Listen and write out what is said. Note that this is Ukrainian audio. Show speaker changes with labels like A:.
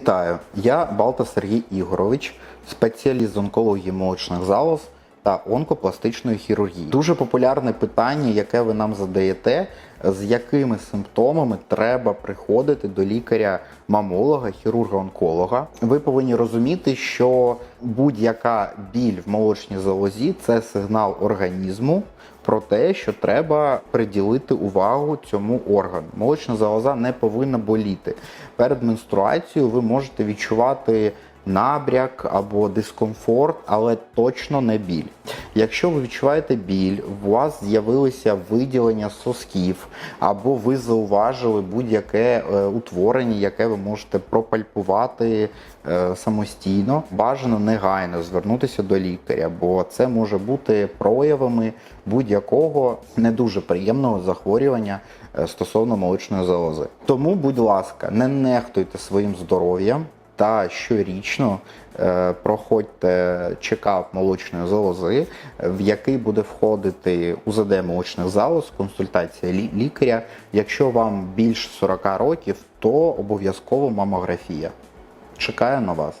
A: Вітаю, я Балта Сергій Ігорович, спеціаліст з онкології молочних залоз та онкопластичної хірургії. Дуже популярне питання, яке ви нам задаєте, з якими симптомами треба приходити до лікаря-мамолога, хірурга-онколога. Ви повинні розуміти, що будь-яка біль в молочній залозі це сигнал організму про те, що треба приділити увагу цьому органу. Молочна залоза не повинна боліти. Перед менструацією ви можете відчувати набряк або дискомфорт, але точно не біль. Якщо ви відчуваєте біль, у вас з'явилися виділення сосків, або ви зауважили будь-яке е, утворення, яке ви можете пропальпувати е, самостійно, бажано негайно звернутися до лікаря, бо це може бути проявами будь-якого не дуже приємного захворювання е, стосовно молочної залози. Тому, будь ласка, не нехтуйте своїм здоров'ям та щорічно е, проходьте чекап молочної залози, в який буде входити УЗД молочних залоз, консультація лі- лікаря. Якщо вам більше 40 років, то обов'язково мамографія. Чекає на вас.